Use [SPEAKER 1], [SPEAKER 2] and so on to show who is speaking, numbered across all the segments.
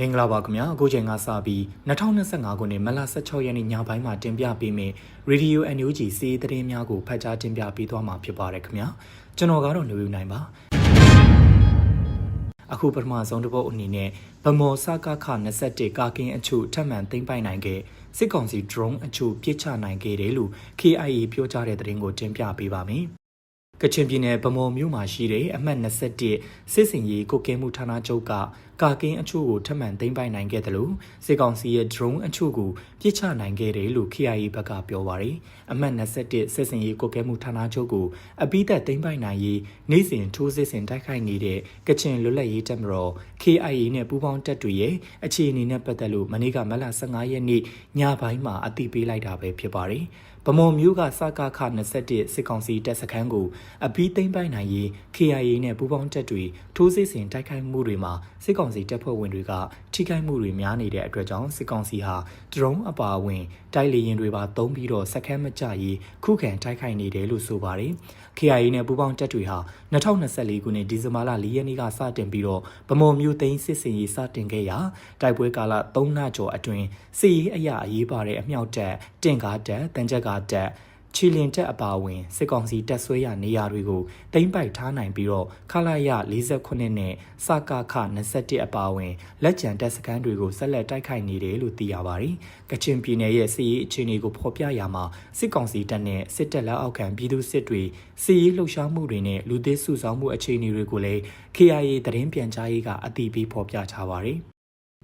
[SPEAKER 1] မင်္ဂလာပါခင်ဗျာအခုချိန်ကစပြီး2025ခုနှစ်မလ16ရက်နေ့ညပိုင်းမှာတင်ပြပေးမယ့် Radio NUG စီးသတင်းများကိုဖတ်ကြားတင်ပြပေးသွားမှာဖြစ်ပါတယ်ခင်ဗျာကျွန်တော်ကတော့နေဦးနိုင်ပါအခုပထမဆုံးတစ်ပုတ်အနေနဲ့ဗမော်စကခ21ကာကင်းအချို့ထပ်မံသိမ်းပိုက်နိုင်ခဲ့စစ်ကောင်စီ drone အချို့ပြစ်ချနိုင်ခဲ့တယ်လို့ KIA ပြောကြားတဲ့သတင်းကိုတင်ပြပေးပါမယ် ကချင်ပြည်နယ်ဗမော်မြို့မှာရှိတဲ့အမှတ်21စစ်စင်ရေးကုတ်ကဲမှုဌာနချုပ်ကကာကင်းအချို့ကိုထပ်မံသိမ်းပိုက်နိုင်ခဲ့တယ်လို့စစ်ကောင်စီရဲ့ drone အချို့ကိုပြစ်ချနိုင်ခဲ့တယ်လို့ KIA ဘက်ကပြောပါရယ်အမှတ်21စစ်စင်ရေးကုတ်ကဲမှုဌာနချုပ်ကိုအပိသက်သိမ်းပိုက်နိုင်ရေးနေ့စဉ်ထိုးစစ်ဆင်တိုက်ခိုက်နေတဲ့ကချင်လွတ်လပ်ရေးတပ်မတော် KIA နဲ့ပူးပေါင်းတပ်တွေရဲ့အခြေအနေနဲ့ပတ်သက်လို့မနေ့ကမလ15ရက်နေ့ညပိုင်းမှာအသိပေးလိုက်တာပဲဖြစ်ပါတယ် ဗမော်မျိုးကစကခ21စစ်ကောင်စီတပ်စခန်းကိုအပြီးသိမ်းပိုက်နိုင်ရေး KIA နဲ့ပူးပေါင်းတပ်တွေထိုးစစ်ဆင်တိုက်ခိုက်မှုတွေမှာစစ်ကောင်စီတပ်ဖွဲ့ဝင်တွေကထိခိုက်မှုတွေများနေတဲ့အတွက်ကြောင့်စစ်ကောင်စီဟာဒရုန်းအပါအဝင်တိုက်လေရင်တွေပါသုံးပြီးတော့စခန်းမကျရေးခုခံတိုက်ခိုက်နေတယ်လို့ဆိုပါတယ်။ KIA နဲ့ပူးပေါင်းတပ်တွေဟာ2024ခုနှစ်ဒီဇင်ဘာလ4ရက်နေ့ကစတင်ပြီးတော့ဗမော်မျိုးသိန်းစစ်စင်ရေးစတင်ခဲ့ရာတိုက်ပွဲကာလ3လကျော်အတွင်းစစ်ရေးအရာအရေးပါတဲ့အမြောက်တပ်တင်ကားတပ်တန်ချက်ကားတပ်ချီလင်တက်အပါအဝင်စစ်ကောင်စီတပ်ဆွဲရနေရာတွေကိုတိမ့်ပိုက်ထားနိုင်ပြီးတော့ခလာရ48နဲ့စကခ21အပါအဝင်လက်ကျန်တပ်စခန်းတွေကိုဆက်လက်တိုက်ခိုက်နေတယ်လို့သိရပါတယ်။ကချင်ပြည်နယ်ရဲ့စစ်ရေးအခြေအနေကိုဖော်ပြရမှာစစ်ကောင်စီတပ်နဲ့စစ်တပ်လက်အောက်ခံပြည်သူစစ်တွေစစ်ရေးလှုပ်ရှားမှုတွေနဲ့လူသစ်စုဆောင်းမှုအခြေအနေတွေကိုလည်း KIA သတင်းပြန်ကြားရေးကအတည်ပြုဖော်ပြထားပါတယ်။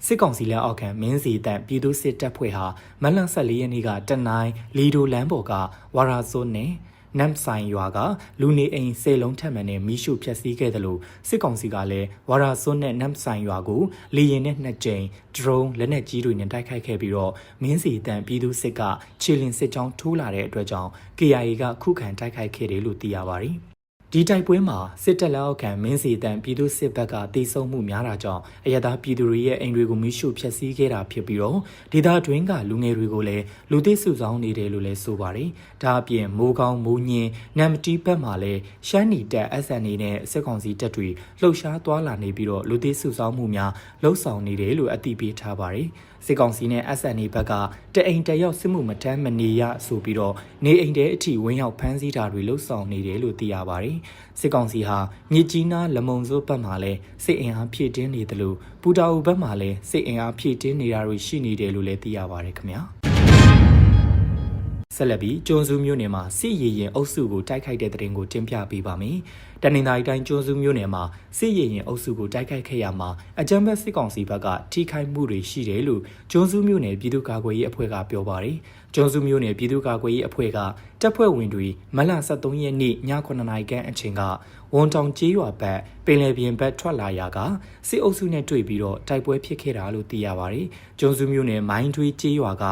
[SPEAKER 1] စစ်ကောင်စီလက်အောက်ခံမင်းစီတပ်ပြည်သူစစ်တပ်ဖွဲ့ဟာမလန့်14ရက်နေ့ကတနိုင်းလီဒိုလမ်းပေါ်ကဝါရာဇွန်းနဲ့နမ်ဆိုင်ရွာကလူနေအိမ်စေလုံးထက်မှန်နဲ့မိရှုဖျက်ဆီးခဲ့တယ်လို့စစ်ကောင်စီကလည်းဝါရာဇွန်းနဲ့နမ်ဆိုင်ရွာကိုလေရင်နဲ့နှစ်ကြိမ်ဒရုန်းလက်နက်ကြီးတွေနဲ့တိုက်ခိုက်ခဲ့ပြီးတော့မင်းစီတန်ပြည်သူစစ်ကခြေလင်စစ်ကြောင်းထိုးလာတဲ့အတွက်ကြောင့် KIA ကခုခံတိုက်ခိုက်ခဲ့တယ်လို့သိရပါတယ်။ ဒီတိုက်ပွဲမှာစစ်တပ်လက်အောက်ခံမင်းစီတန်ပြည်သူစစ်ဘက်ကတိစုံမှုများတာကြောင့်အရသာပြည်သူတွေရဲ့အိမ်တွေကိုမိရှုဖျက်ဆီးခဲ့တာဖြစ်ပြီးတော့ဒေသတွင်းကလူငယ်တွေကိုလည်းလူသိစုဆောင်နေတယ်လို့လည်းဆိုပါတယ်။ဒါအပြင်မိုးကောင်းမိုးညင်းနမ်မတီဘက်မှာလည်းရှမ်းနီတက် SNA နဲ့စစ်ကောင်စီတပ်တွေလှုပ်ရှားသွားလာနေပြီးတော့လူသိစုဆောင်မှုများလှုပ်ဆောင်နေတယ်လို့အသိပေးထားပါတယ်။စစ်ကောင်စီနဲ့ SNA ဘက်ကတအိမ်တယောက်စစ်မှုမတမ်းမနေရဆိုပြီးတော့နေအိမ်တဲအထိဝင်းရောက်ဖမ်းဆီးတာတွေလှုပ်ဆောင်နေတယ်လို့သိရပါတယ်။စစ်ကောင်စီဟာမြစ်ကြီးနားလမုံစိုးဘက်မှာလည်းစစ်အင်အားဖြည့်တင်းနေတယ်လို့ပူတာအူဘက်မှာလည်းစစ်အင်အားဖြည့်တင်းနေတာတွေရှိနေတယ်လို့လည်းသိရပါတယ်ခင်ဗျာ။ဆက်လက်ပြီးကျွန်းစုမြို့နယ်မှာစစ်ရည်ရင်အုပ်စုကိုတိုက်ခိုက်တဲ့တဲ့ရင်ကိုတင်ပြပေးပါမယ်။ တနင်္သာရီတိုင်းကျွန်းစုမြို့နယ်မှာစစ်ရည်ရင်အုပ်စုကိုတိုက်ခိုက်ခဲ့ရမှာအကြမ်းဖက်စစ်ကောင်စီဘက်ကထိခိုက်မှုတွေရှိတယ်လို့ကျွန်းစုမြို့နယ်ပြည်သူ့ကာကွယ်ရေးအဖွဲ့ကပြောပါတယ်။ကျွန်းစုမြို့နယ်ပြည်သူ့ကာကွယ်ရေးအဖွဲ့ကတပ်ဖွဲ့ဝင်တွေမလ23ရက်နေ့ည9:00နာရီခန့်အချိန်ကဝန်တောင်ကျေးရွာဘက်ပင်လယ်ပြင်ဘက်ထွက်လာရာကစစ်အုပ်စုနဲ့တွေ့ပြီးတော့တိုက်ပွဲဖြစ်ခဲ့တာလို့သိရပါတယ်။ကျွန်းစုမြို့နယ်မိုင်းထွေးကျေးရွာက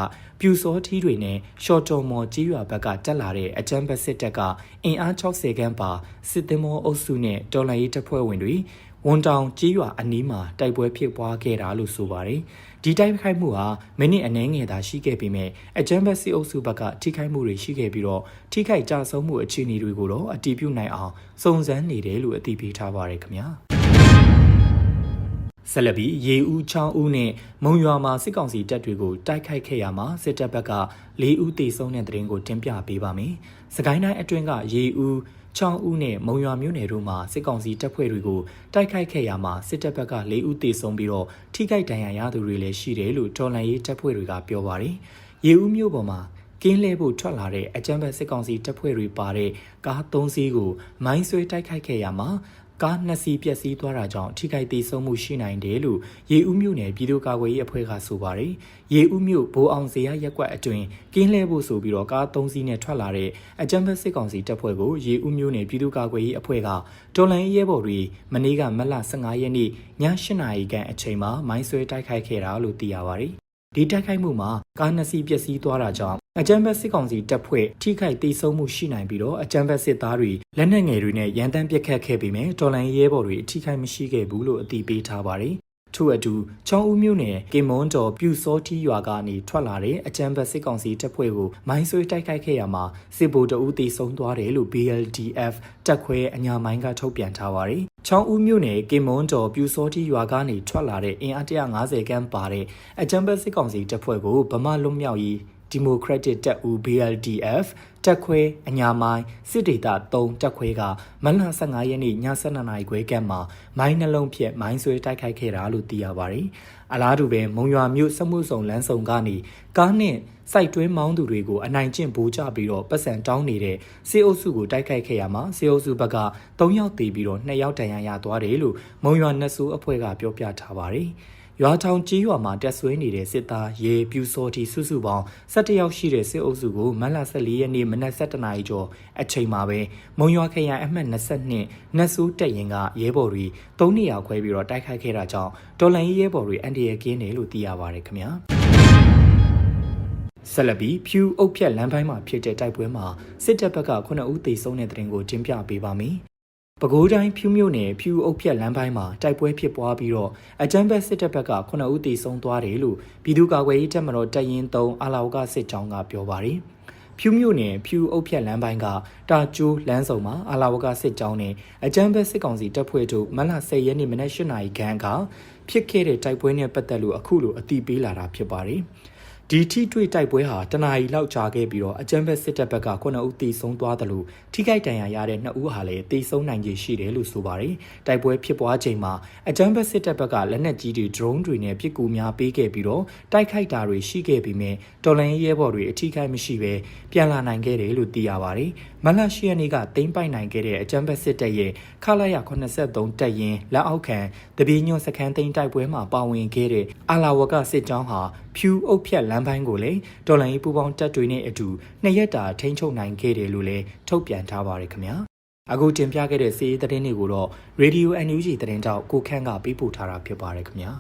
[SPEAKER 1] ပြူစောထီးတွေနဲ့ရှော့တော်မော်ကျေးရွာဘက်ကတက်လာတဲ့အကြမ်းဖက်စစ်တပ်ကအင်အား60ခန်းပါစစ်သင်္ဘောအုပ်စုနဲ့တော်လှန်ရေးတပ်ဖွဲ့ဝင်တွေဝန်တောင်ကြီးရွာအနီးမှာတိုက်ပွဲဖြစ်ပွားခဲ့တာလို့ဆိုပါတယ်။ဒီတိုက်ခိုက်မှုဟာမိနစ်အနည်းငယ်သာရှိခဲ့ပေမဲ့အကြမ်းဖက်စစ်အုပ်စုဘက်ကထိခိုက်မှုတွေရှိခဲ့ပြီးတော့ထိခိုက်ကြဆုံးမှုအခြေအနေတွေကိုတော့အတည်ပြုနိုင်အောင်စုံစမ်းနေတယ်လို့အတည်ပြုထားပါတယ်ခင်ဗျာ။ဆက်လက်ပြီးရေဦးချောင်းဦးနဲ့မုံရွာမှာစစ်ကောင်စီတပ်တွေကိုတိုက်ခိုက်ခဲ့ရမှာစစ်တပ်ဘက်က၄ဦးသေဆုံးတဲ့တဲ့ရင်ကိုတင်ပြပေးပါမယ်။စကိုင်းတိုင်းအတွင်းကရေဦး ချောင်းဦးနဲ့မုံရွာမြို့နယ်တို့မှာစစ်ကောင်စီတပ်ဖွဲ့တွေကိုတိုက်ခိုက်ခဲ့ရမှာစစ်တပ်ဘက်က၄ဦးသေဆုံးပြီးတော့ထိခိုက်ဒဏ်ရာရသူတွေလည်းရှိတယ်လို့တော်လှန်ရေးတပ်ဖွဲ့တွေကပြောပါတယ်။ရေဦးမြို့ပေါ်မှာကင်းလဲဖို့ထွက်လာတဲ့အကြမ်းဖက်စစ်ကောင်စီတပ်ဖွဲ့တွေပါတဲ့ကား၃စီးကိုမိုင်းဆွဲတိုက်ခိုက်ခဲ့ရမှာ ကားနှစ်စီးပျက်စီးသွားတာကြောင့်ထိခိုက်သေးဆုံးမှုရှိနိုင်တယ်လို့ရေဦးမြို့နယ်ပြည်သူ့ကာကွယ်ရေးအဖွဲ့ကဆိုပါတယ်။ရေဦးမြို့ဘိုးအောင်စရာရက်ကွက်အတွင်းကင်းလဲဖို့ဆိုပြီးတော့ကား၃စီးနဲ့ထွက်လာတဲ့အကြမ်းဖက်စစ်ကောင်စီတပ်ဖွဲ့ကိုရေဦးမြို့နယ်ပြည်သူ့ကာကွယ်ရေးအဖွဲ့ကတော်လိုင်းရဲဘော်တွေမနေ့ကမတ်လ15ရက်နေ့ည8နာရီခန့်အချိန်မှာမိုင်းဆွဲတိုက်ခိုက်ခဲ့တာလို့သိရပါတယ်။ဒီတိုက်ခိုက်မှုမှာကားနှစ်စီးပျက်စီးသွားတာကြောင့် အကြမ်းဖက်စစ်ကောင်စီတပ်ဖွဲ့ထိခိုက်ဒေဆုံးမှုရှိနိုင်ပြီးတော့အကြမ်းဖက်စစ်သားတွေလက်နက်ငယ်တွေနဲ့ရန်တမ်းပစ်ခတ်ခဲ့ပေမဲ့တော်လိုင်းရဲဘော်တွေထိခိုက်မရှိခဲ့ဘူးလို့အတည်ပြုထားပါတယ်ထို့အတူချောင်းဦးမြို့နယ်ကင်မွန်တော်ပြူစောတီရွာကနေထွက်လာတဲ့အကြမ်းဖက်စစ်ကောင်စီတပ်ဖွဲ့ကိုမိုင်းဆွဲတိုက်ခိုက်ခဲ့ရမှာစစ်ဗိုလ်တအူးတေဆုံးသွားတယ်လို့ BLDF တပ်ခွဲအညာမိုင်းကထုတ်ပြန်ထားပါတယ်။ချောင်းဦးမြို့နယ်ကင်မွန်တော်ပြူစောတီရွာကနေထွက်လာတဲ့အင်အား150ခန်းပါတဲ့အကြမ်းဖက်စစ်ကောင်စီတပ်ဖွဲ့ကိုဗမာလွတ်မြောက်ရေး ဒီမိုကရက်တစ်တပ်ဦး BLDF တက်ခွဲအညာမိုင်းစစ်ဒေသ3တက်ခွဲကမလ15ရက်နေ့ည7:00နာရီခွဲကမှမိုင်းနှလုံးဖြက်မိုင်းဆွဲတိုက်ခိုက်ခဲ့တာလို့သိရပါတယ်။အလားတူပဲမုံရွာမြို့စမှုဆောင်လမ်းဆောင်ကနေကားနဲ့စိုက်တွင်းမောင်းသူတွေကိုအနိုင်ကျင့်ပိုးချပြီးတော့ပတ်စံတောင်းနေတဲ့စေအုပ်စုကိုတိုက်ခိုက်ခဲ့ရမှာစေအုပ်စုဘက်က3ယောက်တေပြီးတော့2ယောက်တန်ရာရသွားတယ်လို့မုံရွာနှက်ဆိုးအဖွဲ့ကပြောပြထားပါတယ်။ ရွာထောင်ကြီးရွာမှာတက်ဆွဲနေတဲ့စစ်သားရေပြူစောတီစုစုပေါင်း17ယောက်ရှိတဲ့စစ်အုပ်စုကိုမတ်လ14ရက်နေ့မနက်7:00နာရီကျော်အချိန်မှာပဲမုံရွာခရိုင်အမှတ်22နတ်ဆူးတက်ရင်ကရဲဘော်တွေ3နေရာခွဲပြီးတော့တိုက်ခိုက်ခဲ့တာကြောင့်တော်လန်ရေးရဲဘော်တွေအန်တီရကင်းတယ်လို့သိရပါတယ်ခင်ဗျာဆက်လက်ပြီးဖြူအုပ်ဖြက်လမ်းပိုင်းမှာဖြစ်တဲ့တိုက်ပွဲမှာစစ်တပ်ဘက်က9ဦးသေဆုံးတဲ့တဲ့ရင်ကိုတင်ပြပေးပါမယ် ပဲခူးတိုင်းဖြူမြို့နယ်ဖြူအုပ်ဖြက်လမ်းပိုင်းမှာတိုက်ပွဲဖြစ်ပွားပြီးတော့အကြမ်းဖက်စစ်တပ်ဘက်က9ဦးသေဆုံးသွားတယ်လို့ပြည်သူ့ကာကွယ်ရေးတပ်မတော်တပ်ရင်း3အာလာဝကစစ်ကြောင်းကပြောပါတယ်။ဖြူမြို့နယ်ဖြူအုပ်ဖြက်လမ်းပိုင်းကတာကျိုးလမ်းစုံမှာအာလာဝကစစ်ကြောင်းနဲ့အကြမ်းဖက်စစ်ကောင်စီတပ်ဖွဲ့တို့မလ10ရက်နေ့မနက်8နာရီခန့်ကဖြစ်ခဲ့တဲ့တိုက်ပွဲနဲ့ပတ်သက်လို့အခုလိုအတိပေးလာတာဖြစ်ပါတယ်။ ဒီထိတွေ့တိုက်ပွဲဟာတနအီလောက်ကြာခဲ့ပြီးတော့အကြမ်းဖက်စစ်တပ်ဘက်က9ဦးသေဆုံးသွားတယ်လို့ထိခိုက်ဒဏ်ရာရတဲ့2ဦးဟာလည်းသေဆုံးနိုင်ခြေရှိတယ်လို့ဆိုပါတယ်။တိုက်ပွဲဖြစ်ပွားချိန်မှာအကြမ်းဖက်စစ်တပ်ဘက်ကလက်နက်ကြီးတွေ drone တွေနဲ့ပစ်ကူများပေးခဲ့ပြီးတော့တိုက်ခိုက်တာတွေရှိခဲ့ပြီးမြဲတော်လိုင်းရဲဘော်တွေအထိခိုက်မရှိဘဲပြန်လာနိုင်ခဲ့တယ်လို့သိရပါတယ်။မလရှိယနေ့ကတိမ့်ပိုက်နိုင်ခဲ့တဲ့အကြမ်းဖက်စစ်တပ်ရဲ့ခလာရ83တပ်ရင်းလက်အောက်ခံတပီးညွန့်စခန်းသိမ်းတိုက်ပွဲမှာပါဝင်ခဲ့တဲ့အာလာဝကစစ်ကြောင်းဟာဖြူအုပ်ဖြက်လမ်းပိုင်းကိုလည်းဒေါ်လာရေးပူပေါင်းတပ်တွေနဲ့အတူနှစ်ရက်တာထိန်းချုပ်နိုင်ခဲ့တယ်လို့လည်းထုတ်ပြန်ထားပါတယ်ခင်ဗျာအခုတင်ပြခဲ့တဲ့စီးရီးသတင်းတွေကိုတော့ Radio NUG သတင်းတောက်ကိုခန့်ကပေးပို့ထားတာဖြစ်ပါတယ်ခင်ဗျာ